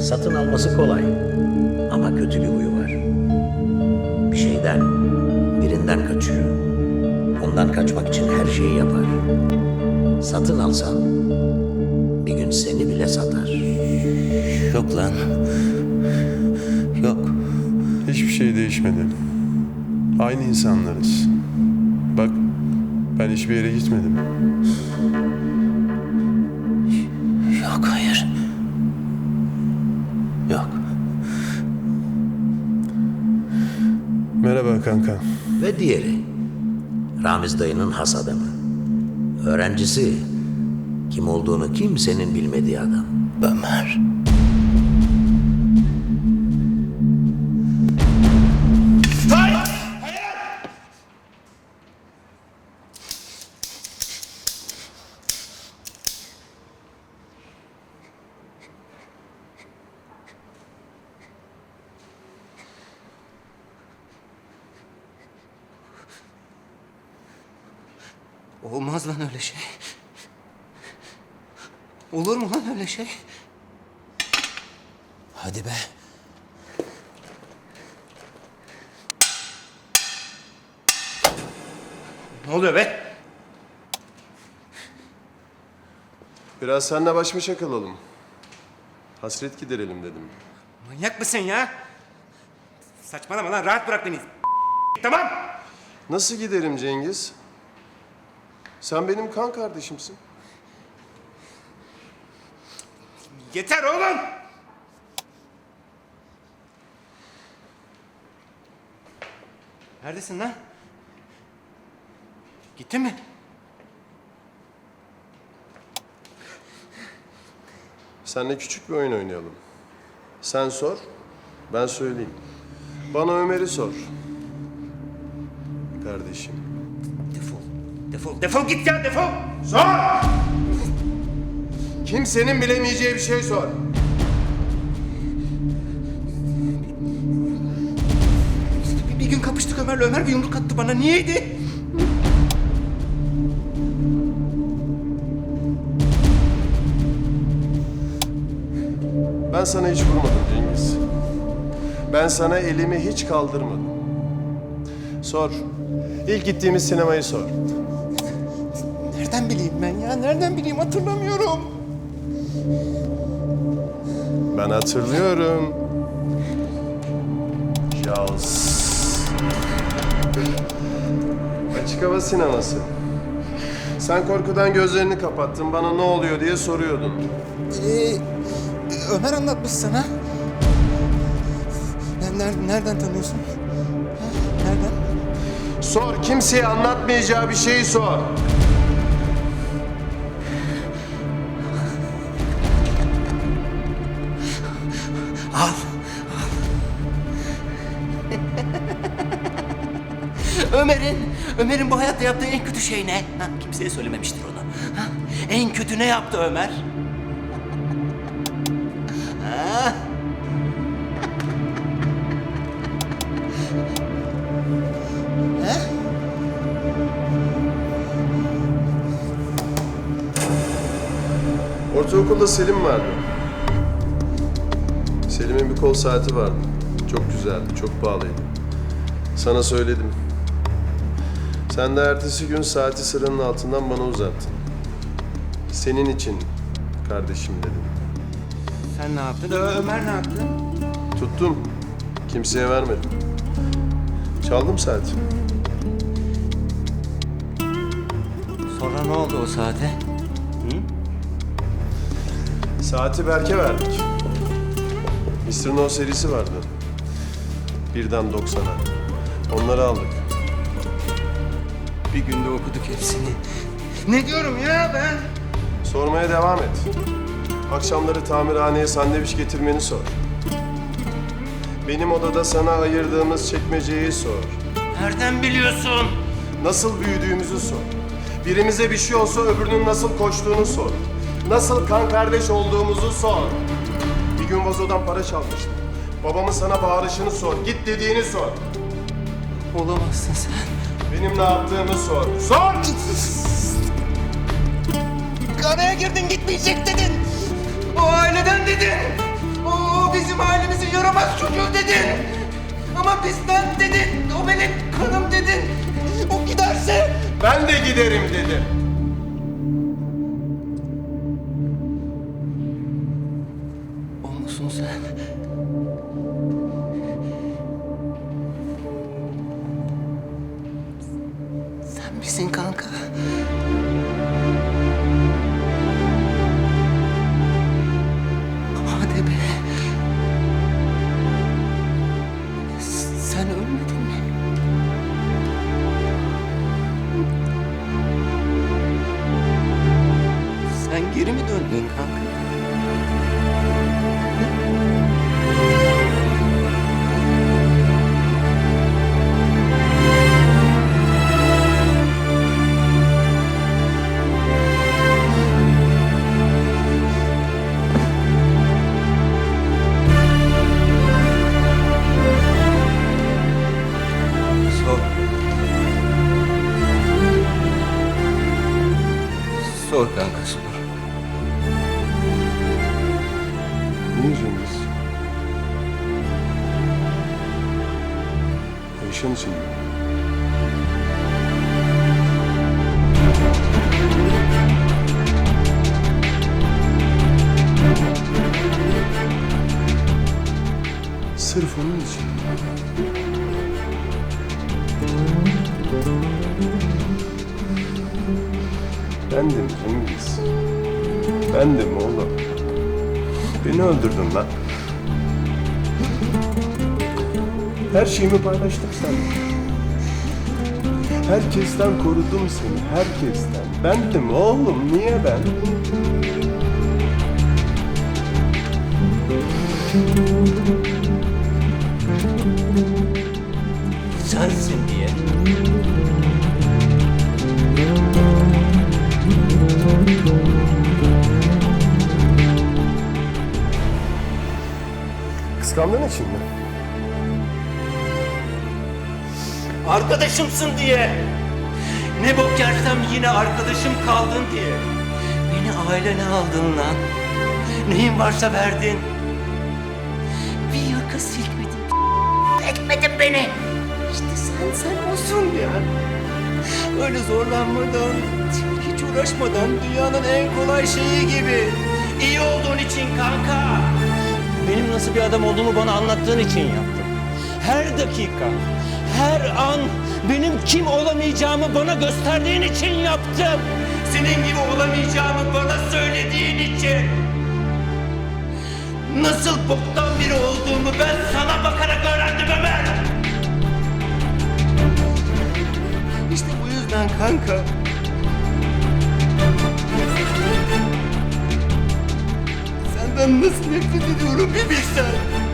Satın alması kolay. Ama kötü bir huyu var. Bir şeyden, birinden kaçıyor. Ondan kaçmak için her şeyi yapar. Satın alsan bir gün seni bile satar. Yok lan. Yok. Hiçbir şey değişmedi. Aynı insanlarız. Bak ben hiçbir yere gitmedim. Merhaba kanka. Ve diğeri, Ramiz dayının has adamı. Öğrencisi, kim olduğunu kimsenin bilmediği adam. Ömer. Olmaz lan öyle şey. Olur mu lan öyle şey? Hadi be. Ne oluyor be? Biraz seninle baş başa kalalım. Hasret giderelim dedim. Manyak mısın ya? Saçmalama lan rahat bırak beni. Tamam. Nasıl giderim Cengiz? Sen benim kan kardeşimsin. Yeter oğlum. Neredesin lan? Gitti mi? Seninle küçük bir oyun oynayalım. Sen sor, ben söyleyeyim. Bana Ömer'i sor. Kardeşim. Defol. Defol. Git ya defol. Sor. Kimsenin bilemeyeceği bir şey sor. Bir, bir gün kapıştık Ömer'le. Ömer bir yumruk attı bana. Niyeydi? Ben sana hiç vurmadım Cengiz. Ben sana elimi hiç kaldırmadım. Sor. İlk gittiğimiz sinemayı sor. Nereden bileyim ben ya? Nereden bileyim hatırlamıyorum. Ben hatırlıyorum. Jaws. Açık hava sineması. Sen korkudan gözlerini kapattın, bana ne oluyor diye soruyordun. Ee, Ömer anlatmış sana. Nereden, nereden tanıyorsun? Ha, Nereden? Sor, kimseye anlatmayacağı bir şeyi sor. Ömer'in bu hayatta yaptığı en kötü şey ne? Ha, kimseye söylememiştir onu. Ha, en kötü ne yaptı Ömer? Ha? Ortaokulda Selim vardı. Selim'in bir kol saati vardı. Çok güzeldi, çok pahalıydı. Sana söyledim. Sen de ertesi gün saati sıranın altından bana uzattın. Senin için kardeşim dedim. Sen ne yaptın? Ö- Ömer ne yaptı? Tuttum. Kimseye vermedim. Çaldım saati. Sonra ne oldu o saate? Saati Berk'e verdik. Mr. No serisi vardı. Birden 90'a. Onları aldık. Bir günde okuduk hepsini. Ne diyorum ya ben? Sormaya devam et. Akşamları tamirhaneye sandviç getirmeni sor. Benim odada sana ayırdığımız çekmeceyi sor. Nereden biliyorsun? Nasıl büyüdüğümüzü sor. Birimize bir şey olsa öbürünün nasıl koştuğunu sor. Nasıl kan kardeş olduğumuzu sor. Bir gün vazodan para çalmıştım. Babamın sana bağırışını sor. Git dediğini sor. Olamazsın sen. Benim ne yaptığımı sor. Sor! Araya girdin gitmeyecek dedin. O aileden dedin. O bizim ailemizin yaramaz çocuğu dedin. Ama bizden dedin. O benim kanım dedin. O giderse... Ben de giderim dedim. Misin kanka? Hadi be. Sen ölmedin mi? Sen geri mi döndün kanka? Cengiz? Ayşen için mi? Sırf onun için. Bendim Cengiz. Bendim oğlum. Beni öldürdün lan. Her şeyimi paylaştım seninle. Herkesten korudum seni, herkesten. Bendim oğlum, niye ben? Sensin Kıskandığın için mi? Arkadaşımsın diye. Ne bok yersem yine arkadaşım kaldın diye. Beni ailene aldın lan. Neyin varsa verdin. Bir yaka silkmedin. Etmedin beni. İşte sen sen olsun ya. Öyle zorlanmadan, hiç uğraşmadan dünyanın en kolay şeyi gibi. İyi olduğun için kanka. Benim nasıl bir adam olduğumu bana anlattığın için yaptım. Her dakika, her an benim kim olamayacağımı bana gösterdiğin için yaptım. Senin gibi olamayacağımı bana söylediğin için. Nasıl boktan biri olduğumu ben sana bakarak öğrendim Ömer. İşte bu yüzden kanka. Senden nasıl nefret ediyorum bir bilsen.